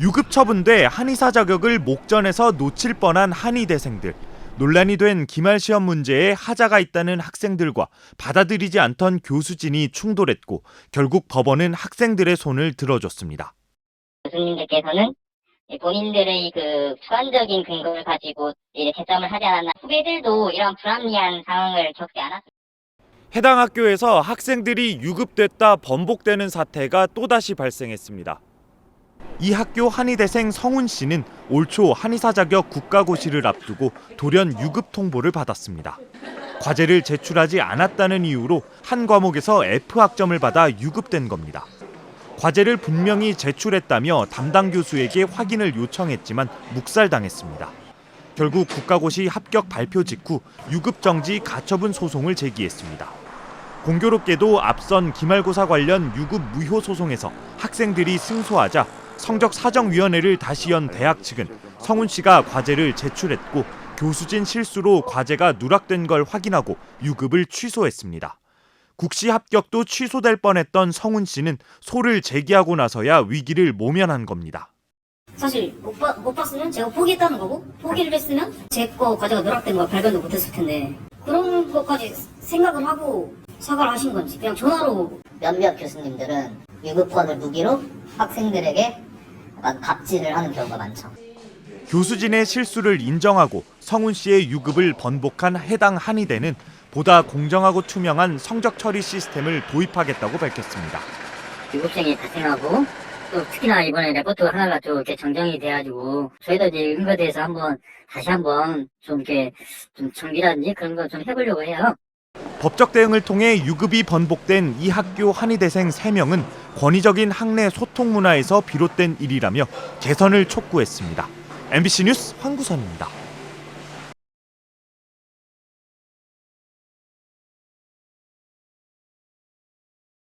유급 처분돼 한의사 자격을 목전에서 놓칠 뻔한 한의대생들. 논란이 된 기말 시험 문제에 하자가 있다는 학생들과 받아들이지 않던 교수진이 충돌했고 결국 법원은 학생들의 손을 들어줬습니다. 교수님들께서는 본인들의 그 주관적인 근거를 가지고 이제 채점을 하지 않았나 후배들도 이런 불합리한 상황을 겪지 않았습니다. 해당 학교에서 학생들이 유급됐다 번복되는 사태가 또다시 발생했습니다. 이 학교 한의대생 성훈 씨는 올 초 한의사 자격 국가고시를 앞두고 돌연 유급 통보를 받았습니다. 과제를 제출하지 않았다는 이유로 한 과목에서 F 학점을 받아 유급된 겁니다. 과제를 분명히 제출했다며 담당 교수에게 확인을 요청했지만 묵살당했습니다. 결국 국가고시 합격 발표 직후 유급 정지 가처분 소송을 제기했습니다. 공교롭게도 앞선 기말고사 관련 유급 무효 소송에서 학생들이 승소하자 성적 사정위원회를 다시 연 대학 측은 성훈 씨가 과제를 제출했고 교수진 실수로 과제가 누락된 걸 확인하고 유급을 취소했습니다. 국시 합격도 취소될 뻔했던 성훈 씨는 소를 제기하고 나서야 위기를 모면한 겁니다. 사실 못, 봐- 못 봤으면 제가 포기했다는 거고 포기를 했으면 제 거 과제가 누락된 걸 발견도 못했을 텐데 그런 것까지 생각을 하고 사과를 하신 건지 그냥 전화로 몇몇 교수님들은 유급권을 무기로 학생들에게 갑질을 하는 경우가 많죠. 교수진의 실수를 인정하고 성훈 씨의 유급을 번복한 해당 한의대는 보다 공정하고 투명한 성적 처리 시스템을 도입하겠다고 밝혔습니다. 유급생이 발생하고 또 특히나 이번에 레포트 하나가 좀 이렇게 정정이 돼가지고 저희도 이제 대해서 한번 다시 한번 좀 이렇게 좀 정비라든지 그런 거 좀 해보려고 해요. 법적 대응을 통해 유급이 번복된 이 학교 한의대생 3명은 권위적인 학내 소통 문화에서 비롯된 일이라며 개선을 촉구했습니다. MBC 뉴스 황구선입니다.